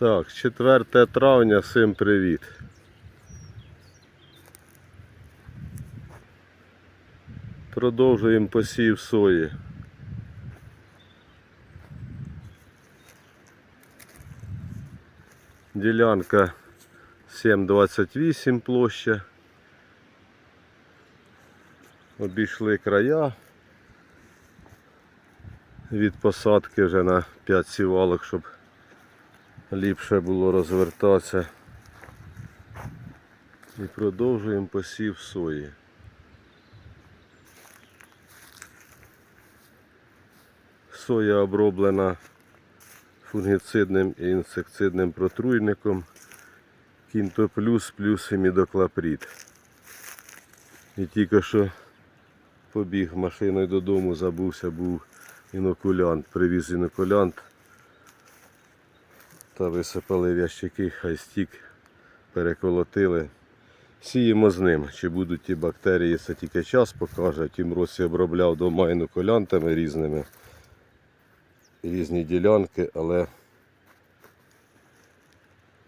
Так, 4 травня, всім привіт. Продовжуємо посів сої. Ділянка 7,28 площа. Обійшли края. Від посадки вже на 5 сівалок, щоб ліпше було розвертатися. І продовжуємо посів сої. Соя оброблена фунгіцидним і інсектицидним протруйником Кінто плюс плюс імідоклапрід. І тільки що побіг машиною додому, забувся, був інокулянт, привіз інокулянт та висипали в ящики, хай стік, переколотили. Сіємо з ним, чи будуть ті бактерії, це тільки час покаже. Тім році обробляв дома інокулянтами різними, різні ділянки, але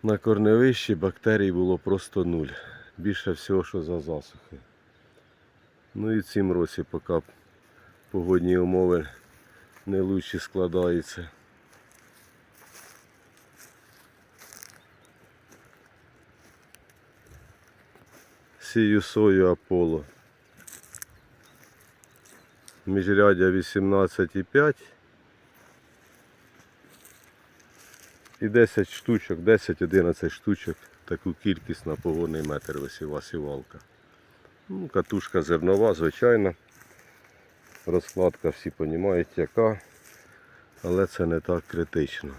на корневищі бактерій було просто нуль. Більше всього, що за засухи. Ну і в цім році, поки погодні умови не лучші складаються. Сію сою Аполло. Міжрядя 18,5 і 10 штучок, 10-11 штучок, таку кількість на погонний метр висіва сівалка. Ну, катушка зернова, звичайна. Розкладка всі розуміють яка, але це не так критично.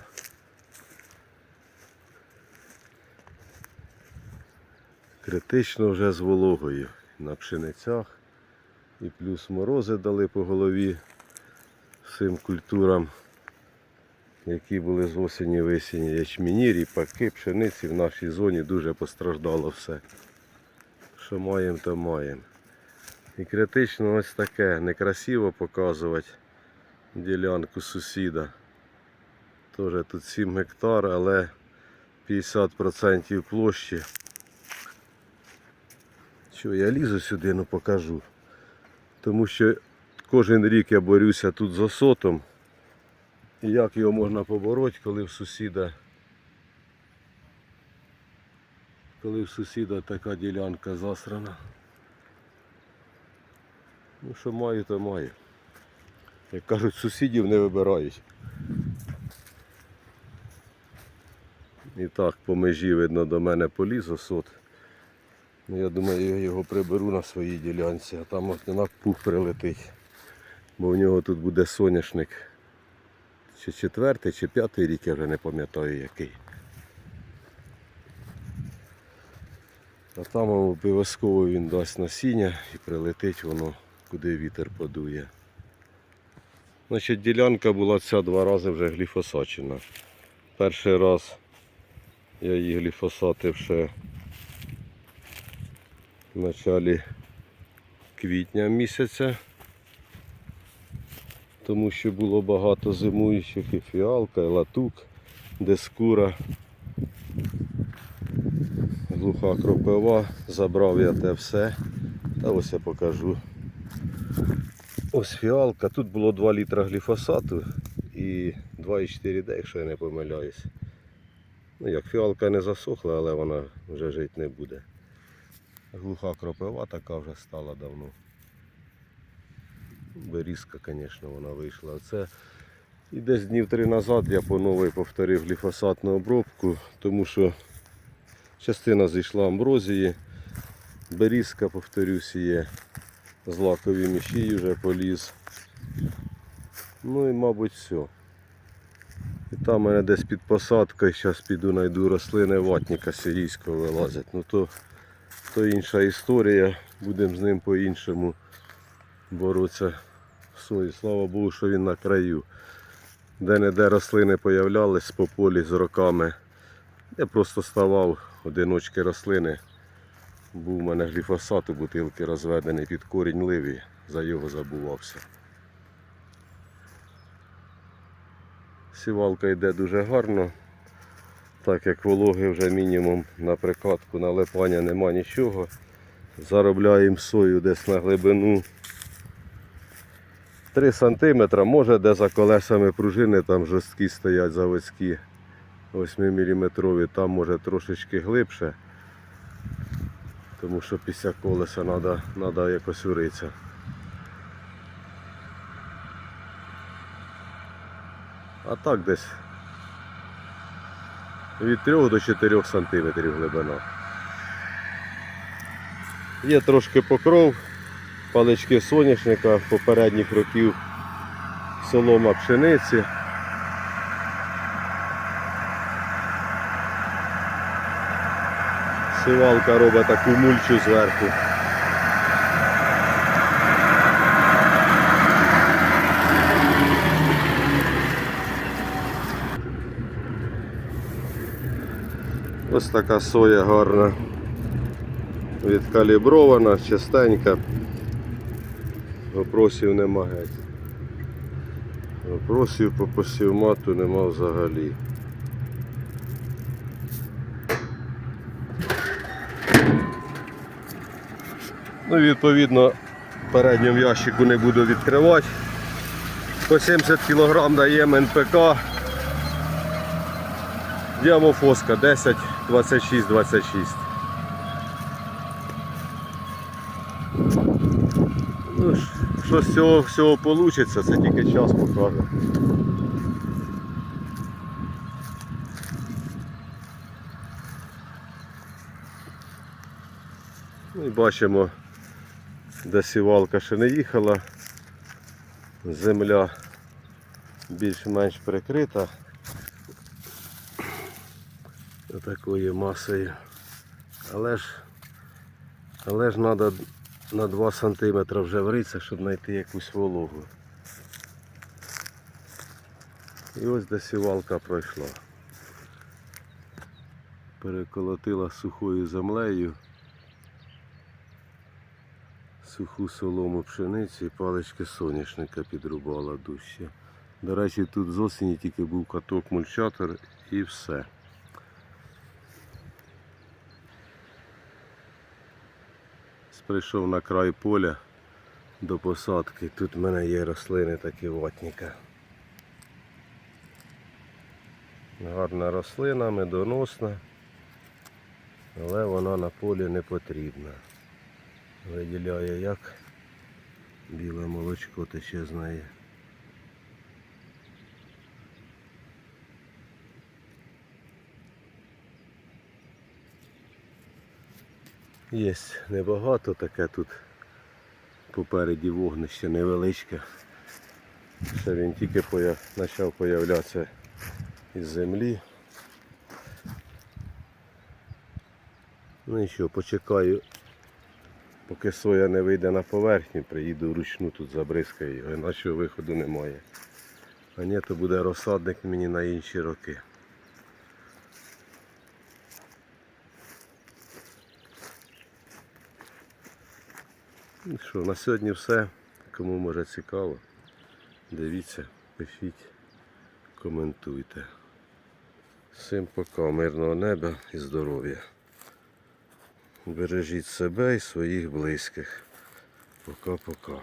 Критично вже з вологою на пшеницях. І плюс морози дали по голові всім культурам, які були з осені весені. Ячміні, ріпаки, пшениці в нашій зоні дуже постраждало все. Що маємо, то маємо. І критично ось таке, некрасиво показувати ділянку сусіда. Теж тут 7 гектар, але 50% площі. Що, я лізу сюди, ну покажу. Тому що кожен рік я борюся тут з осотом. І як його можна побороти, коли в сусіда коли в сусіда така ділянка засрана. Ну що маю, то маю. Як кажуть, сусідів не вибирають. І так по межі видно до мене поліз осот. Ну, я думаю, я його приберу на своїй ділянці, а там от на пух прилетить. Бо в нього тут буде соняшник. Чи четвертий, чи п'ятий рік, я вже не пам'ятаю який. А там обов'язково він дасть насіння і прилетить воно, куди вітер подує. Значить, ділянка була ця два рази вже гліфосачена. Перший раз я її гліфосатив ще в началі квітня місяця, тому що було багато зимуючих і фіалка, і латук, дескура, глуха кропива, забрав я те все. Та ось я покажу. Ось фіалка, тут було 2 літра гліфосату і 2,4 д, якщо я не помиляюсь. Ну як фіалка не засохла, але вона вже жити не буде. Глуха кропива така вже стала давно. Берізка, звісно, вона вийшла. Це і десь днів три назад я по новій повторив гліфосатну обробку, тому що частина зійшла амброзії, берізка, повторюсь, є, злакові міші вже поліз. Ну і мабуть все. І там мене десь під посадкою, зараз піду знайду рослини ватника сирійського вилазять. Ну то то інша історія, будемо з ним по-іншому боротися сої. Слава Богу, що він на краю. Де-не-де рослини появлялись по полі з роками. Я просто ставав одиночки рослини. Був у мене гліфосат у бутилки розведений під корінь ливі, за його забувався. Сівалка йде дуже гарно. Так як вологи вже мінімум на прикладку налипання нема нічого. Заробляємо сою десь на глибину 3 см, може де за колесами пружини там жорсткі стоять заводські 8 мм, там може трошечки глибше. Тому що після колеса треба, треба якось уритися. А так десь від 3 до 4 см глибина. Є трошки покров, палички соняшника попередніх років солома пшениці. Сивалка робить таку мульчу зверху. Ось така соя гарна. Відкалібрована, чистенька. Вопросів нема геть. Вопросів по посівмату нема взагалі. Ну, відповідно, передньому ящику не буду відкривати. По 70 кг даємо НПК. Діамофоска 10, 26, 26. Ну, що з цього всього вийде, це тільки час покаже. Ну і бачимо, де сівалка ще не їхала. Земля більш-менш прикрита такою масою. Але ж але ж треба на 2 см вже вритися, щоб знайти якусь вологу. І ось де сівалка пройшла. Переколотила сухою землею, суху солому пшениці і палички соняшника підрубала дужче. До речі, тут з осені тільки був каток мульчатор і все. Прийшов на край поля до посадки. Тут в мене є рослини такі ватніка. Гарна рослина, медоносна, але вона на полі не потрібна. Виділяє як біле молочко тече з неї. Є небагато таке тут попереді вогнище невеличке. Ще він тільки появ... почав появлятися із землі. Ну і що, почекаю, поки соя не вийде на поверхню, приїду вручну тут забризкаю його, іначе виходу немає. А ні, то буде розсадник мені на інші роки. Що, на сьогодні все. Кому може цікаво, дивіться, пишіть, коментуйте. Всім пока, мирного неба і здоров'я. Бережіть себе і своїх близьких. Пока-пока.